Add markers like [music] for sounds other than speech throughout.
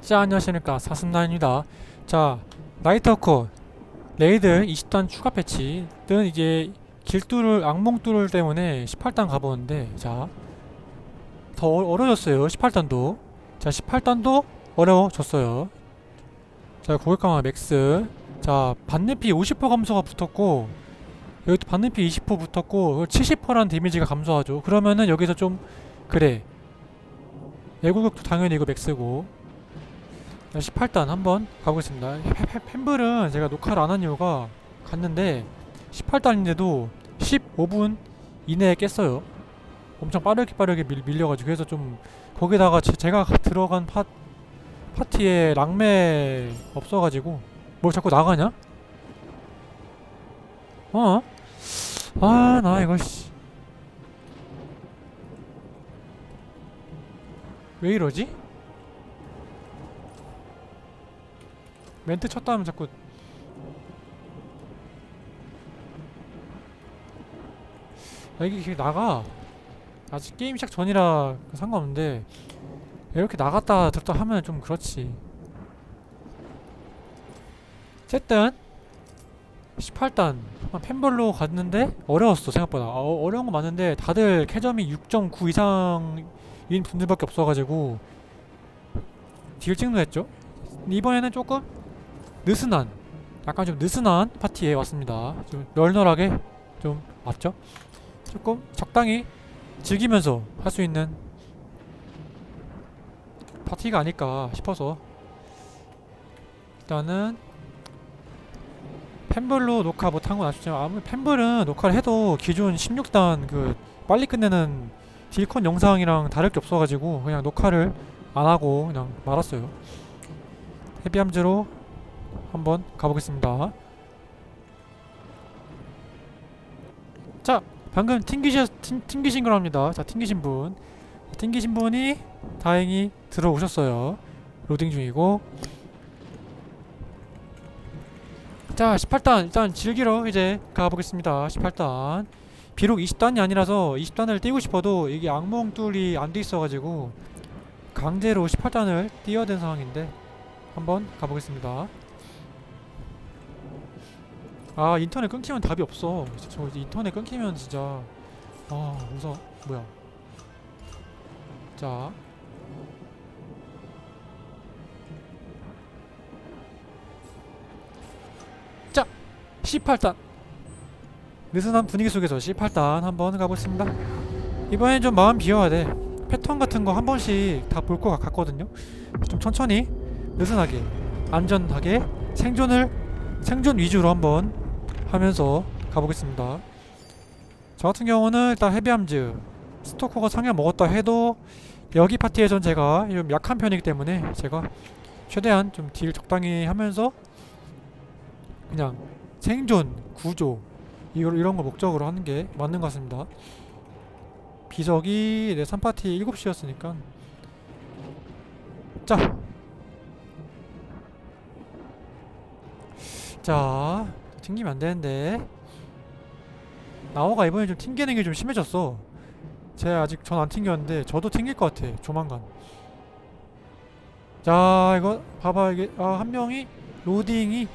자 안녕하십니까. 사슴나입니다. 자 나이터코 레이드 20단 추가 패치 는 이제 길뚫을 악몽 뚫을 때문에 18단 가보는데 자 더 어려졌어요. 18단도. 자 18단도 어려워졌어요. 자 고객 강화 맥스. 자 반내피 50% 감소가 붙었고 여기도 반내피 20% 붙었고 70%란 데미지가 감소하죠. 그러면은 여기서 좀 그래. 예고격도 당연히 이거 맥스고 18단 한번 가보겠습니다. 펜블은 제가 녹화를 안 한 이유가 갔는데 18단인데도 15분 이내에 깼어요. 엄청 빠르게 빠르게 밀, 밀려가지고 해서 좀 거기다가 제, 가- 들어간 파, 파티에 랑메 없어가지고 뭐 자꾸 나가냐? 어? 아 나 이거 씨. 왜 이러지? 멘트 쳤다 하면 자꾸 아, 이게 이게 나가. 아직 게임 시작 전이라 상관없는데 이렇게 나갔다 들었다 하면 좀 그렇지. 어쨌든 18단 한번 펜볼로 갔는데 어려웠어 생각보다. 아, 어, 어려운 거 맞는데 다들 캐점이 6.9 이상인 분들밖에 없어가지고 딜 찍는 했죠? 이번에는 조금 느슨한 약간 좀 느슨한 파티에 왔습니다. 좀 널널하게 좀 왔죠? 조금 적당히 즐기면서 할 수 있는 파티가 아닐까 싶어서 일단은 펜블로 녹화 못한 건 아쉽지만 아무 펜블은 녹화를 해도 기존 16단 그 빨리 끝내는 딜컨 영상이랑 다를 게 없어가지고 그냥 녹화를 안 하고 그냥 말았어요. 헤비함즈로 한번 가보겠습니다. 자, 방금 튕기셔, 튕, 튕기신 거랍니다. 자, 튕기신 분. 튕기신 분이 다행히 들어오셨어요. 로딩 중이고. 자, 18단 일단 즐기러 이제 가보겠습니다. 18단. 비록 20단이 아니라서 20단을 띄고 싶어도 이게 악몽 뚫이 안 돼 있어가지고 강제로 18단을 띄어야 되는 상황인데 한번 가보겠습니다. 아 인터넷 끊기면 답이 없어. 저 인터넷 끊기면 진짜. 아 무서워 뭐야. 자. 자, 18단. 느슨한 분위기 속에서 18단 한번 가보겠습니다. 이번엔 좀 마음 비워야 돼. 패턴 같은 거 한 번씩 다 볼 것 같거든요. 좀 천천히 느슨하게 안전하게 생존을 생존 위주로 한번 하면서 가보겠습니다. 저 같은 경우는 일단 헤비함즈 스토커가 상향 먹었다 해도 여기 파티에선 제가 좀 약한 편이기 때문에 제가 최대한 좀 딜 적당히 하면서 그냥 생존 구조 이걸 이런 걸 목적으로 하는 게 맞는 것 같습니다. 비석이 내 3파티 7시였으니까 자. 자, 튕기면 안 되는데. 나호가 이번에 좀 튕기는 게 좀 심해졌어. 제가 아직 전 안 튕겼는데 저도 튕길 것 같아. 조만간. 자, 이거 봐봐 이게 아, 한 명이 로딩이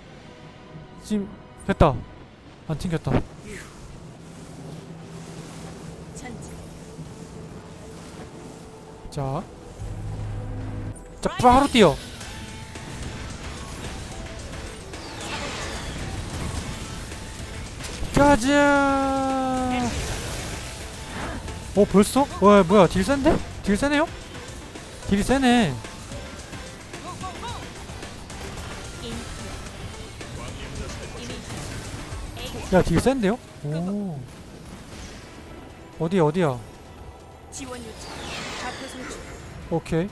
지금 됐다. 안 튕겼다. 자. 자, 바로 뛰어. 가자. 어, 벌써? 와, 뭐야, 딜 센데? 딜 세네요? 딜이 세네. 야, 딜 센데요? 오. 어디야, 어디야? 오케이.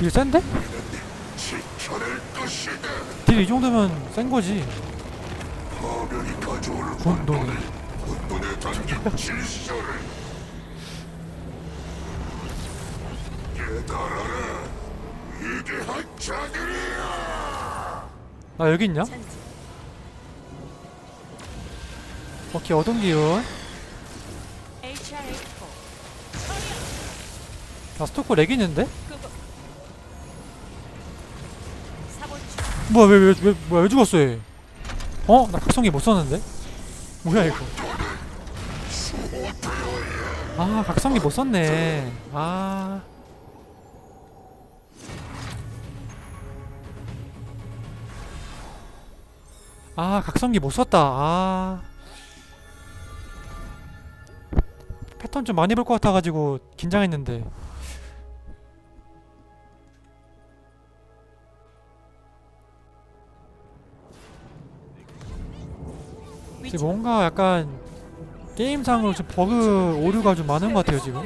딜 센데? 딜 이 정도면 센 거지. 분노는. [laughs] 나 여기 있냐? 오케이 어둠 기운 HR A4 나 스토커 렉 있는데? 뭐야 왜 왜 왜 뭐야 왜 죽었어 얘? 어? 나 각성기 못 썼는데? 뭐야 이거? 아 각성기 못 썼네. 아. 아 각성기 못 썼다. 아. 패턴 좀 많이 볼 것 같아가지고 긴장했는데. 지금 뭔가 약간 게임상으로 좀 버그 오류가 좀 많은 것 같아요 지금.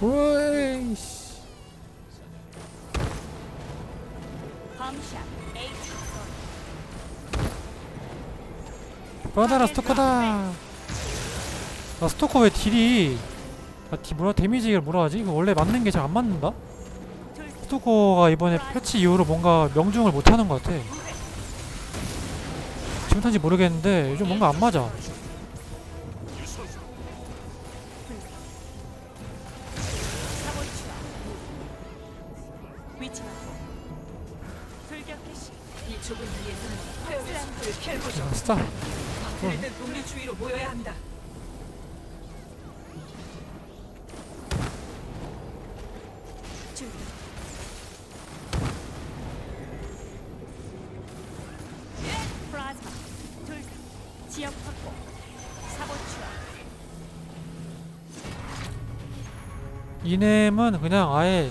오이씨. 범샷 A2 받아라 스토커다. 나 스토커 왜 딜이 아, 디 뭐라 데미지를 뭐라 하지? 이거 원래 맞는 게 잘 안 맞는다? 둘 스토커가 이번에 패치 이후로 뭔가 명중을 못 하는 것 같아. 지금 탄지 모르겠는데 요즘 뭔가 안 맞아. 스타. 주위로 모여야 한다. 이넴은 그냥 아예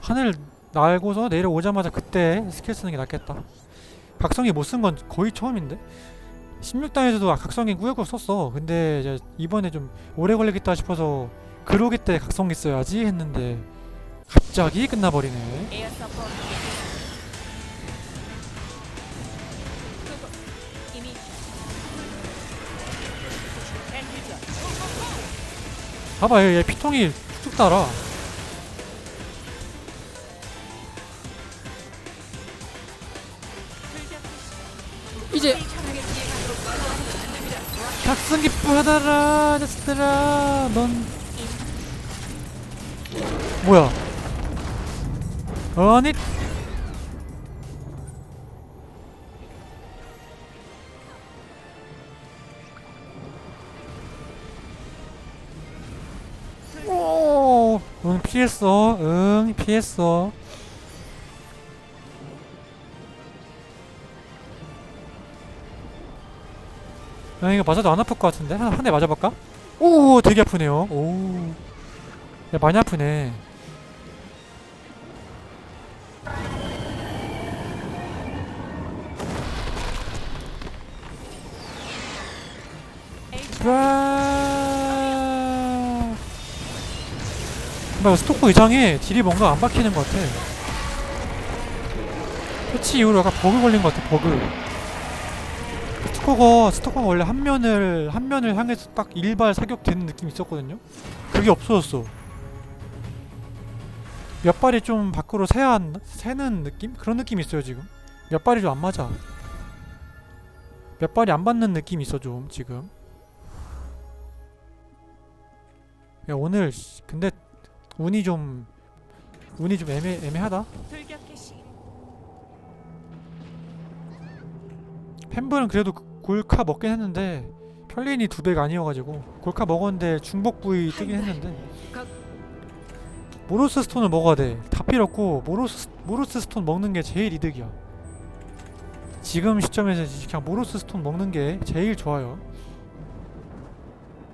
하늘 날고서 내려오자마자 그때 스킬 쓰는 게 낫겠다. 각성기 못 쓴 건 거의 처음인데? 16단에서도 각성기 꾸역꾸역 썼어. 근데 이제 이번에 좀 오래 걸리겠다 싶어서 그러기 때 각성기 써야지 했는데 갑자기 끝나버리네. 봐봐 얘, 얘 피통이 툭툭 달아. 이제. 각성기 받아라 자식들아. 넌 뭐야? 아니 피했어. 응 피했어. 아 이거 맞아도 안 아플 것 같은데 한한대 맞아볼까? 오 되게 아프네요. 오, 야 많이 아프네. 와. 나 스토커 이상해. 딜이 뭔가 안 박히는 것 같아. 패치 이후로 약간 버그 걸린 것 같아. 버그. 스토커가 스토커가 원래 한 면을 한 면을 향해서 딱 일발 사격되는 느낌이 있었거든요. 그게 없어졌어. 몇 발이 좀 밖으로 새야 한- 새는 느낌? 그런 느낌이 있어요 지금. 몇 발이 좀 안 맞아. 몇 발이 안 받는 느낌이 있어 좀 지금. 야 오늘 씨, 근데 운이 좀 운이 좀 애매 애매하다. 펜블은 그래도 그 골카 먹긴 했는데 편린이 두 배가 아니어가지고 골카 먹었는데 중복 부위 뜨긴 했는데 모로스 스톤을 먹어야 돼. 다 필요 없고 모로스 모로스 스톤 먹는 게 제일 이득이야. 지금 시점에서 그냥 모로스 스톤 먹는 게 제일 좋아요.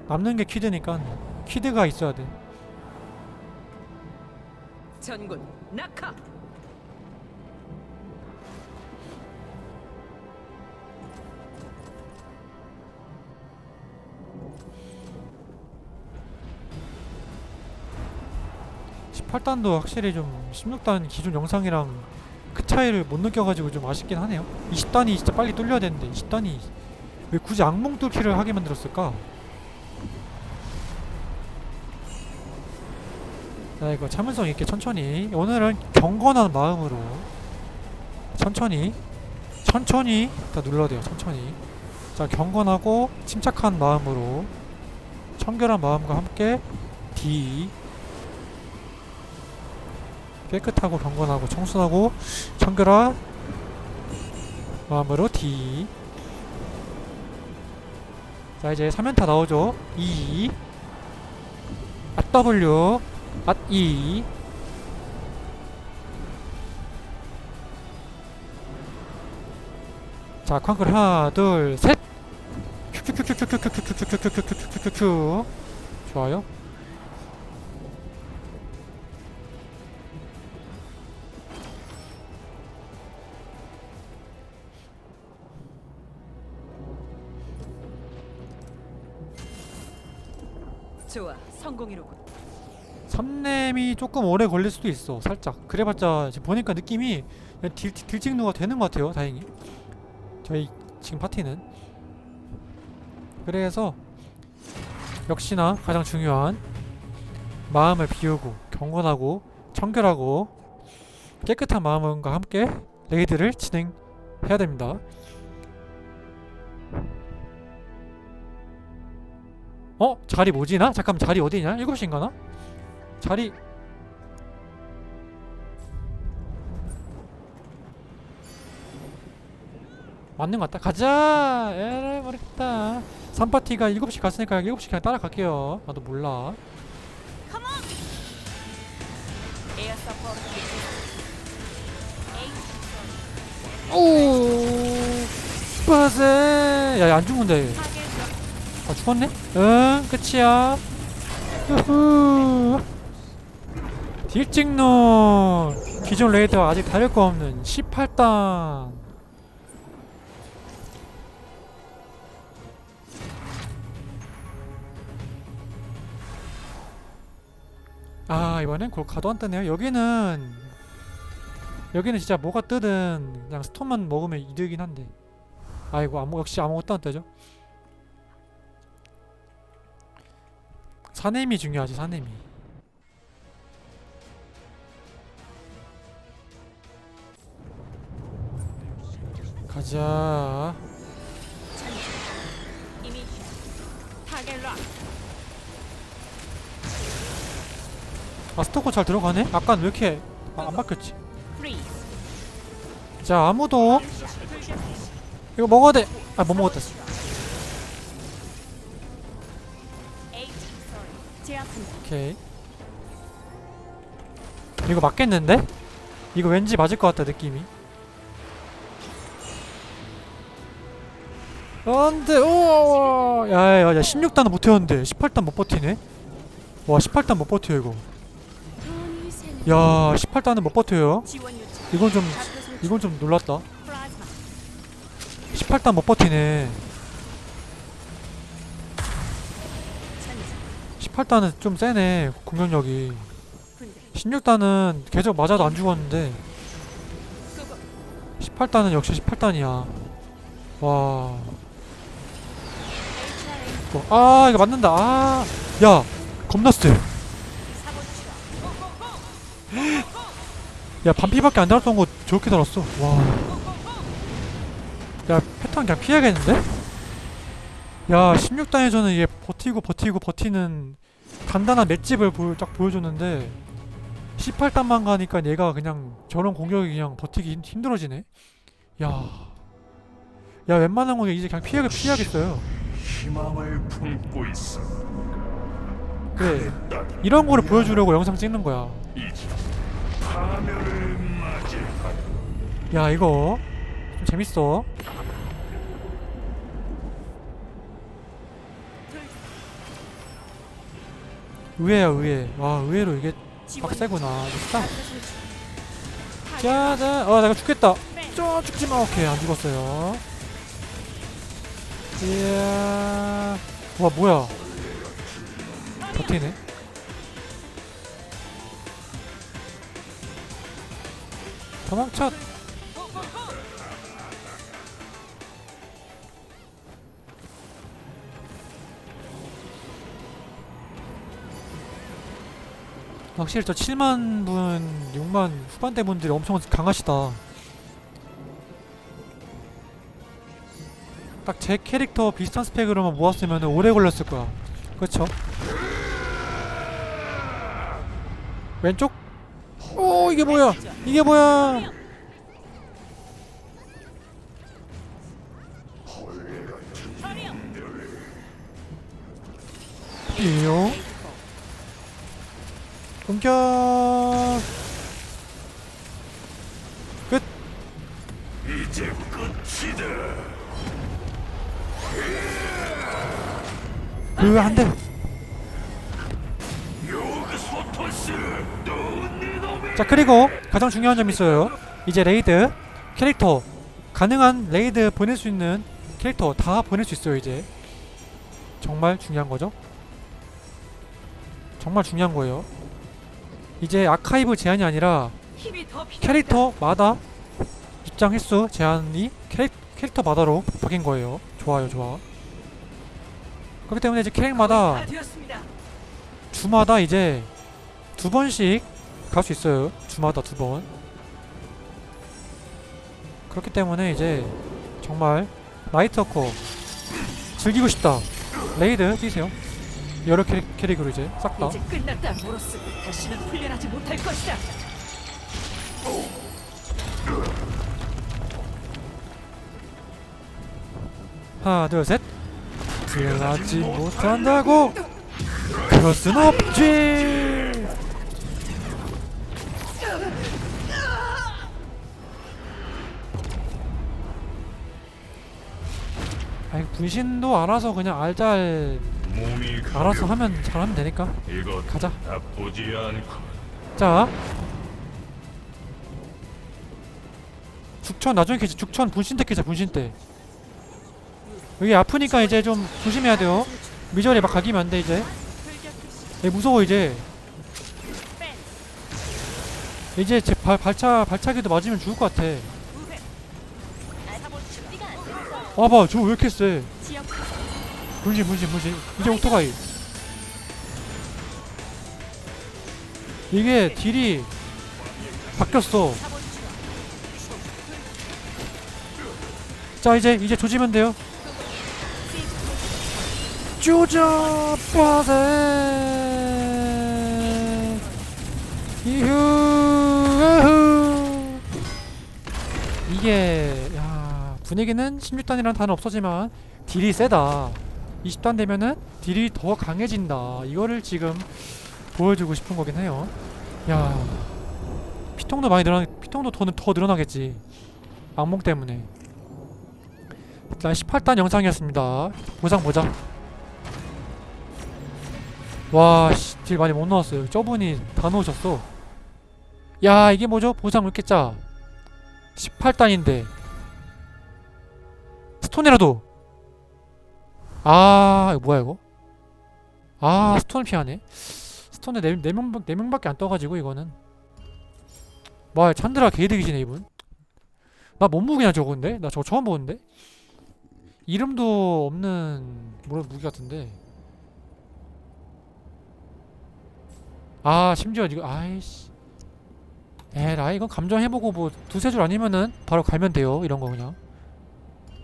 남는 게 퀴드니까 퀴드가 있어야 돼. 전군 낙하. 십 18단도 확실히 좀 16단 기존 영상이랑 그 차이를 못 느껴가지고 좀 아쉽긴 하네요. 20단이 진짜 빨리 뚫려야 되는데 20단이 왜 굳이 악몽 뚫기를 하게 만들었을까? 자 이거 참을성 있게 천천히. 오늘은 경건한 마음으로 천천히 천천히 다 눌러야 돼요 천천히. 자 경건하고 침착한 마음으로 청결한 마음과 함께 D. 깨끗하고 경건하고 청순하고 청결한 마음으로 D. 자 이제 3연타 나오죠. E. 아 W 아 E 자 쾅클 하나 둘셋. 큐큐큐큐큐큐큐큐큐큐큐큐큐큐큐큐. 좋아요. 좋아, 성공이로군. 3렘이 조금 오래 걸릴 수도 있어 살짝 그래봤자 지금 보니까 느낌이 딜, 딜찍누가 되는 것 같아요 다행히 저희 지금 파티는 그래서 역시나 가장 중요한 마음을 비우고 경건하고 청결하고 깨끗한 마음과 함께 레이드를 진행해야 됩니다 어? 자리 뭐지나? 잠깐 자리 어디냐? 7시인가나? 자리. 맞는 것 같다. 가자! 에라이 모르겠다. 3파티가 7시 갔으니까 7시 그냥 따라갈게요. 나도 몰라. 오! 스파세! 야야 안 죽는데 타겟 아 죽었네? 응 끝이야. 후후 딜찍노 기존 레이드와 아직 다를 거 없는 18단. 아 이번엔 골카도 안 뜨네요. 여기는 여기는 진짜 뭐가 뜨든 그냥 스톤만 먹으면 이득이긴 한데. 아이고 아무 역시 아무것도 안 뜨죠? 사냄이 중요하지 사냄이 가자. 아 스토커 잘 들어가네? 아까 왜 이렇게 아, 안 바뀌었지? 프리즈 자 아무도 이거 먹어야 돼 아 못 먹었다. 오케이. 이거 맞겠는데? 이거 왠지 맞을 것 같다 느낌이 안돼 오 야야야 16단은 못 태웠는데 18단 못 버티네? 와 18단 못 버텨 이거. 야 18단은 못 버텨요? 이건 좀 이건 좀 놀랐다. 플라즈마 18단 못 버티네. 천지 18단은 좀 세네 공격력이. 분대 16단은 계속 맞아도 안 죽었는데. 수급 18단은 역시 18단이야. 와 어, 아 이거 맞는다 아 야 겁나 세. 사고 추락 야 반피밖에 안 달았던 거 저렇게 달았어 와야 패턴 그냥 피해야겠는데? 야 16단에서는 얘 버티고 버티고 버티는 간단한 맷집을 보여, 딱 보여줬는데 18단만 가니까 얘가 그냥 저런 공격이 그냥 버티기 힘- 힘들어지네 야. 야 웬만한 거 이제 그냥 피해, 피해야겠어요 희망을 품고 있어. 그래 이런 거를 보여주려고 영상 찍는 거야. 이제 파멸을 맞이하라. 야 이거 좀 재밌어. 의외야 의외. 와 의외로 이게 빡세구나. 타겟 짜잔 아 내가 죽겠다. 백저 죽지마. 오케이 안 죽었어요 이야 와 뭐야? 버티네. 도망쳐 확실히 저 7만 분, 6만 후반대 분들이 엄청 강하시다. 딱 제 캐릭터 비슷한 스펙으로만 모았으면 오래 걸렸을 거야. 그렇죠? 왼쪽? 오 이게 뭐야? 이게 뭐야? 띠용 공격 이제 끝이다. 그 소토스 또네 놈의 자 그리고 가장 중요한 점이 있어요. 이제 레이드 캐릭터. 가능한 레이드 보낼 수 있는 캐릭터 다 보낼 수 있어요 이제. 정말 중요한 거죠? 정말 중요한 거예요. 이제 아카이브 제한이 아니라. 캐릭터마다 입장 횟수 제한이 캐릭, 캐릭터마다로 바뀐 거예요. 좋아요 좋아 그렇기 때문에 이제 캐릭마다. 주마다 이제 두 번씩 갈 수 있어요. 주마다 두 번. 그렇기 때문에 이제 정말 나이트워커 즐기고 싶다. 레이드 뛰세요. 여러 캐릭, 캐릭으로 이제 싹 다. 이제 끝났다, 모로스. 다시는 훈련하지 못할 것이다. 하나, 둘, 셋. 들어가지 못한다고. 그럴 순 없지. 아니 분신도 알아서 그냥 알잘 몸이 알아서 하면 잘하면 되니까 가자. 나쁘지 않고 자 죽천 나중에 캐지 죽천 분신 때 캐자 분신 때 여기 아프니까 이제 좀 조심해야 돼요 미저리 막 가기면 안 돼 이제 불격 표시. 얘 무서워 이제 뺀. 이제 제 발, 발차 발차기도 맞으면 죽을 것 같아 안. 와봐 저 왜 이렇게 세 분신 분신 분신 이제 오토바이 이게 딜이 바뀌었어. 자 이제 이제 조지면 돼요 조져 빠세. 이후. 이게 야 분위기는 16단이라는 단어 없어지만 딜이 세다. 20단 되면은 딜이 더 강해진다. 이거를 지금 보여주고 싶은 거긴 해요. 야 피통도 많이 늘어나 피통도 더, 더 늘어나겠지. 악몽 때문에. 일단 18단 영상이었습니다. 보상 보자 와, 씨, 딜 많이 못 넣었어요. 저분이 다 넣으셨어. 야, 이게 뭐죠? 보상 짜? 18단인데. 스톤이라도! 아, 이거 뭐야, 이거? 아, 스톤 피하네. 스톤에 4, 네명 4명밖에 안 떠가지고, 이거는. 와, 찬드라 개이득이시네, 이분. 나 몸무게냐, 저건데? 나 저거 처음 보는데? 이름도 없는, 뭐라 무기 같은데. 아 심지어 이거 아이씨. 에라 이건 감정해보고 뭐 두세 줄 아니면은 바로 갈면 돼요. 이런 거 그냥.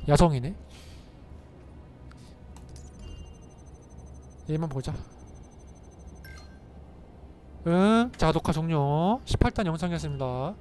야성이네. 얘만 보자. 응? 자 녹화 종료. 18단 영상이었습니다